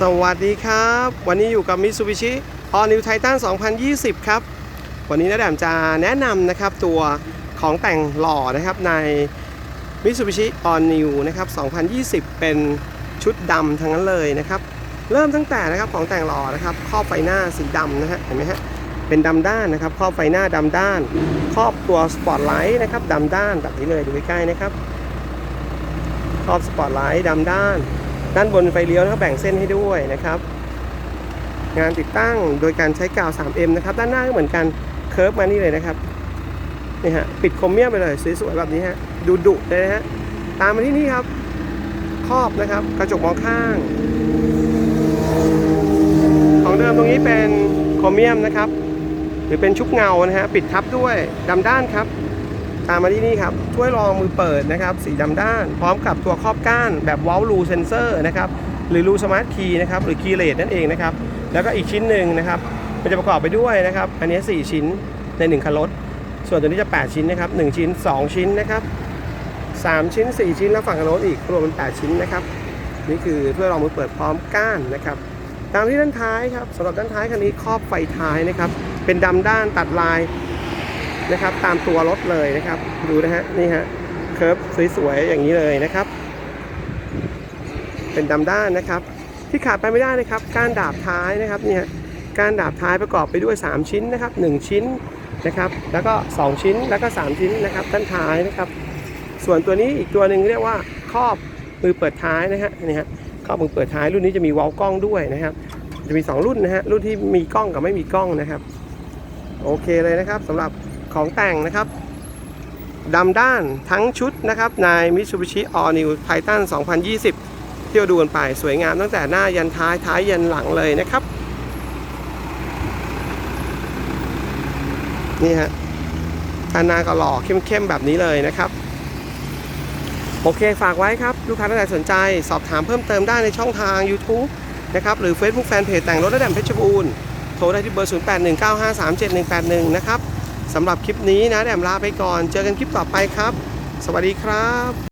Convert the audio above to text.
สวัสดีครับ วันนี้อยู่กับ Mitsubishi All New Titan 2020 ครับ วันนี้นะแดมจะแนะนำนะครับตัวของแต่งหล่อนะครับใน Mitsubishi All New นะครับ 2020 เป็นชุดดำทั้งนั้นเลยนะครับ เริ่มตั้งแต่นะครับของแต่งหล่อนะครับครอบไฟหน้าสีดำนะฮะเห็นไหมฮะเป็นดำด้านนะครับครอบไฟหน้าดำด้าน ครอบตัวสปอตไลท์นะครับดำด้านแบบนี้เลยดูใกล้ๆนะครับครอบสปอตไลท์ดำด้าน ด้านบนไฟเลี้ยวนะครับแบ่งเส้นให้ด้วยนะครับ งานติดตั้งโดยการใช้กาว 3M นะครับ ด้านหน้าก็เหมือนกันเคิร์ฟมานี่เลยนะครับนี่ฮะปิดโครเมียมไปเลยสวยๆแบบนี้ฮะดูดุเลยนะฮะตามมาที่นี่ครับครอบนะครับกระจกมองข้าง ของเดิมตรงนี้เป็นโครเมียมนะครับ หรือเป็นชุบเงานะฮะปิดทับด้วยดำด้านครับ ตามมาที่นี่ครับถ้วยรองมือเปิดนะครับสีดำด้าน พร้อมกับตัวครอบก้านแบบวอลลูเซนเซอร์นะครับหรือรูสมาร์ทคีย์นะครับหรือคีย์เลสนั่นเองนะครับแล้วก็อีกชิ้นหนึ่งนะครับมันจะประกอบไปด้วยนะครับอันนี้ 4 ชิ้นใน 1คันรถ ส่วนตัวนี้จะ 8 ชิ้นนะครับ1ชิ้น 2 ชิ้นนะครับ3ชิ้น 4 ชิ้นแล้วฝั่งคันรถอีกรวมเป็น 8 ชิ้นนะครับนี่คือถ้วยรองมือเปิดพร้อมก้านนะครับตามที่ด้านท้ายครับสำหรับด้านท้ายคันนี้ครอบไฟท้ายนะครับเป็นดำด้านตัดลาย นะครับ ตามตัวรถเลยนะครับ ดูนะฮะนี่ฮะเคิร์ฟสวยๆอย่างนี้เลยนะครับ เป็นดำด้านนะครับ ที่ขาดไปไม่ได้นะครับกานดาบท้ายนะครับนี่ฮะกานดาบท้ายประกอบไปด้วย 3 ชิ้นนะครับ 1 ชิ้นนะครับ แล้วก็ 2 ชิ้นแล้วก็ 3 ชิ้นนะครับด้านท้ายนะครับ ส่วนตัวนี้อีกตัวหนึ่งเรียกว่าครอบมือเปิดท้ายนะฮะนี่ฮะครอบมือเปิดท้ายรุ่นนี้จะมีวอลกล้องด้วยนะครับจะมี 2 รุ่นนะฮะรุ่นที่มีกล้องกับไม่มีกล้องนะครับ โอเคเลยนะครับสำหรับ ของแต่งนะครับดำด้านทั้งชุดนะครับใน Mitsubishi All New Titan 2020 ที่เราดูกันไปสวยงามตั้งแต่หน้ายันท้ายท้ายยันหลังเลยนะครับ นี่ฮะด้านหน้าก็หล่อเข้มๆแบบนี้เลยนะครับ โอเคฝากไว้ครับ ลูกค้าท่านใดสนใจสอบถามเพิ่มเติมได้ในช่องทาง YouTube นะครับ หรือ Facebook Fanpage แต่งรถระดับเพชรบูรณ์โทรได้ที่เบอร์ 0819537181 นะครับ สำหรับคลิปนี้นะแดมลาไปก่อน เจอกันคลิปต่อไปครับ สวัสดีครับ